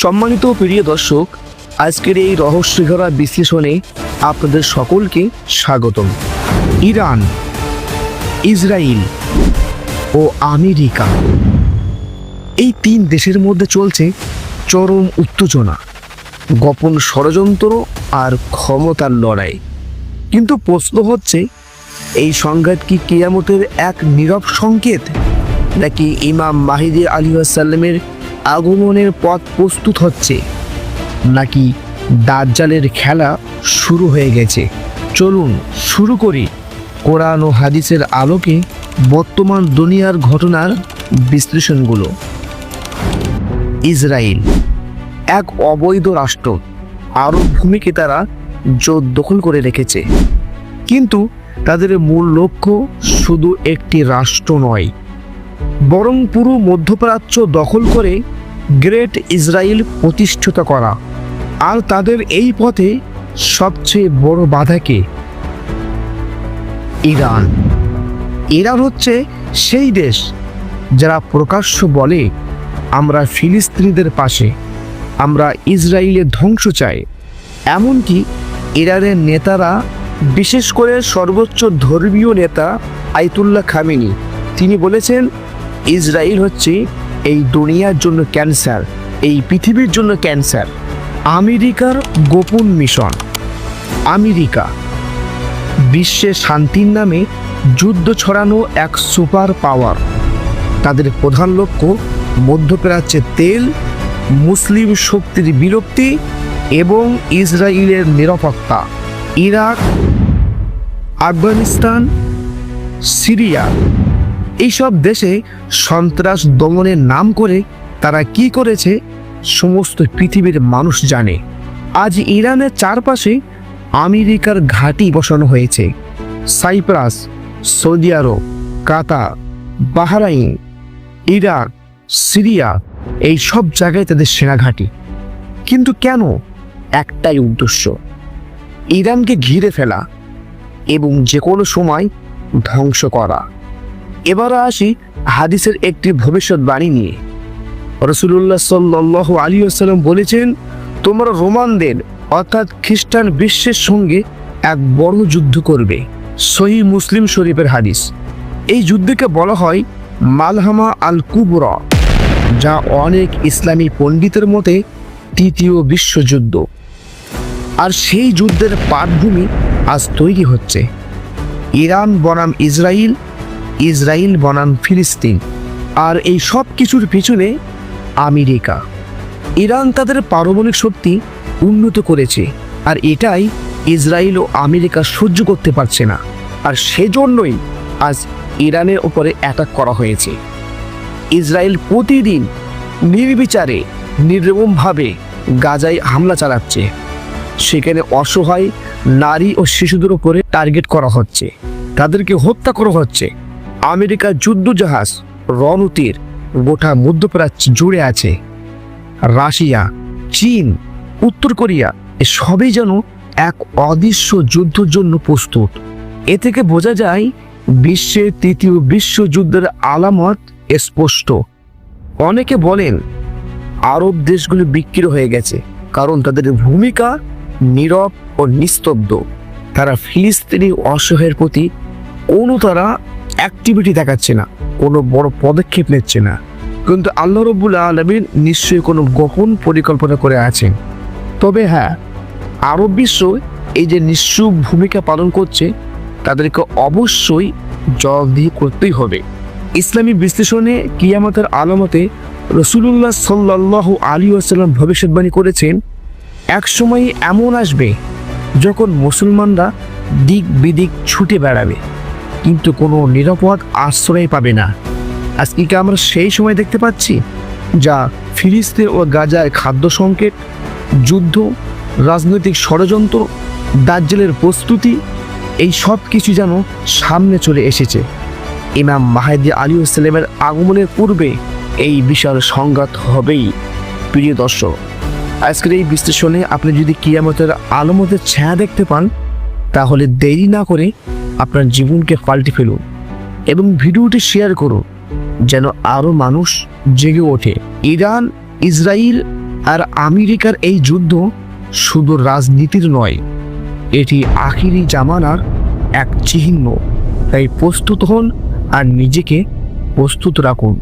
সম্মানিত প্রিয় দর্শক, আজকের এই রহস্যঘরা বিশ্লেষণে আপনাদের সকলকে স্বাগতম। ইরান ইসরায়েল ও আমেরিকা। এই তিন দেশের মধ্যে চলছে চরম উত্তেজনা, গোপন ষড়যন্ত্র আর ক্ষমতার লড়াই। কিন্তু প্রশ্ন হচ্ছে, এই সংঘাত কি কেয়ামতের এক নীরব সংকেত? নাকি ইমাম মাহিদি আলী আসাল্লামের আগমনের পথ প্রস্তুত হচ্ছে। নাকি দাজ্জালের খেলা শুরু হয়ে গেছে। চলুন শুরু করি। কোরআন ও হাদিসের আলোকে বর্তমান দুনিয়ার ঘটনার বিশ্লেষণগুলো। ইসরায়েল এক অবৈধ রাষ্ট্র আরব ভূমিকে তারা জোর দখল করে রেখেছে। কিন্তু তাদের মূল লক্ষ্য শুধু একটি রাষ্ট্র নয়। বরং পুরো মধ্যপ্রাচ্য দখল করে গ্রেট ইসরায়েল প্রতিষ্ঠিত করা। আর তাদের এই পথে সবচেয়ে বড় বাধাকে ইরান। ইরান হচ্ছে সেই দেশ যারা প্রকাশ্য বলে আমরা ফিলিস্তিনিদের পাশে, আমরা ইসরায়েলের ধ্বংস চাই। এমনকি ইরানের নেতারা, বিশেষ করে সর্বোচ্চ ধর্মীয় নেতা আইতুল্লাহ খামেনি, তিনি বলেছেন ইসরায়েল হচ্ছে এই দুনিয়ার জন্য ক্যান্সার, এই পৃথিবীর জন্য ক্যান্সার। আমেরিকার গোপন মিশন, আমেরিকা। বিশ্বে শান্তির নামে যুদ্ধ ছড়ানো এক সুপার পাওয়ার। তাদের প্রধান লক্ষ্য মধ্যপ্রাচ্যে তেল, মুসলিম শক্তির বিলুপ্তি এবং ইসরায়েলের নিরাপত্তা। Iraq, Afghanistan, Syria. এইসব দেশে সন্ত্রাস দমনের নাম করে তারা কি করেছে সমস্ত পৃথিবীর মানুষ জানে। আজ ইরানের চারপাশে আমেরিকার ঘাঁটি বসানো হয়েছে। Cyprus, Saudi Arabia, Qatar, Bahrain, Iraq, Syria এই সব জায়গায় তাদের সেনা ঘাঁটি। কিন্তু কেন? একটাই উদ্দেশ্য, ইরানকে ঘিরে ফেলা এবং যে কোনো সময় ধ্বংস করা। এবার আসি হাদিসের একটি ভবিষ্যৎবাণী নিয়ে। রসুল্লাহ সাল্লাহ আলী আসাল্লাম বলেছেন, তোমরা রোমানদের, অর্থাৎ খ্রিস্টান বিশ্বের সঙ্গে এক বড় যুদ্ধ করবে। সহি মুসলিম শরীফের হাদিস। এই যুদ্ধকে বলা হয় মালহামা আল কুবরা যা অনেক ইসলামী পণ্ডিতের মতে তৃতীয় বিশ্বযুদ্ধ। আর সেই যুদ্ধের পাটভূমি আজ তৈরি হচ্ছে। ইরান বনাম ইসরায়েল ইসরায়েল বনাম ফিলিস্তিন। আর এই সব কিছুর পিছনে আমেরিকা। ইরান তাদের পারমাণবিক শক্তি উন্নত করেছে, আর এটাই ইসরায়েল ও আমেরিকা সহ্য করতে পারছে না। আর সেজন্যই আজ ইরানের ওপরে অ্যাটাক করা হয়েছে। ইসরায়েল প্রতিদিন নির্বিচারে, নির্মমভাবে গাজায় হামলা চালাচ্ছে। সেখানে অসহায় নারী ও শিশুদের উপরে টার্গেট করা হচ্ছে। তাদেরকে হত্যা করা হচ্ছে। আমেরিকার যুদ্ধজাহাজ রণতীর গোটা মধ্যপ্রাচ্য জুড়ে আছে। রাশিয়া, চীন, উত্তর কোরিয়া সবই যেন এক অদৃশ্য যুদ্ধের জন্য প্রস্তুত। এ থেকে বোঝা যায় বিশ্বের তৃতীয় বিশ্বযুদ্ধের আলামত স্পষ্ট। অনেকে বলেন আরব দেশগুলি বিক্রি হয়ে গেছে কারণ তাদের ভূমিকা নীরব ও নিস্তব্ধ। তারা ফিলিস্তিনি অসহায়ের প্রতি কোনো তারা অ্যাক্টিভিটি দেখাচ্ছে না, কোনো বড় পদক্ষেপ নিচ্ছে না। কিন্তু আল্লাহ রব্বুল আলমীর নিশ্চয়ই কোনো গোপন পরিকল্পনা করে আছেন। তবে হ্যাঁ আরব বিশ্ব এই যে নিশ্চুপ ভূমিকা পালন করছে, তাদেরকে অবশ্যই জবাবদিহি করতেই হবে। ইসলামী বিশ্লেষণে কিয়ামতের আলামতে রসুলুল্লাহ সাল্লাহ আলী আসাল্লাম ভবিষ্যৎবাণী করেছেন, এক সময় এমন আসবে যখন মুসলমানরা দিক বিদিক ছুটে বেড়াবে। কিন্তু কোনো নিরাপদ আশ্রয় পাবে না। আজকে আমরা সেই সময় দেখতে পাচ্ছি যা ফিলিস্তিন ও গাজায় খাদ্য সংকেত যুদ্ধ, রাজনৈতিক ষড়যন্ত্র, দাজ্জালের প্রস্তুতি, এই সব কিছু যেন সামনে চলে এসেছে। ইমাম মাহাদি আলী ইসলামের আগমনের পূর্বে এই বিশাল সংঘাত হবেই। প্রিয় দর্শক, আজকের এই বিশ্লেষণে আপনি যদি কিয়ামতের আলমতের ছায়া দেখতে পান, তাহলে দেরি না করে আপনার জীবনকে পাল্টে ফেলুন এবং ভিডিওটি শেয়ার করুন যেন আরও মানুষ জেগে ওঠে। ইরান ইসরায়েল আর আমেরিকার এই যুদ্ধ শুধু রাজনীতির নয়, এটি আখিরি জামানার এক চিহ্ন। তাই প্রস্তুত হন আর নিজেকে প্রস্তুত রাখুন।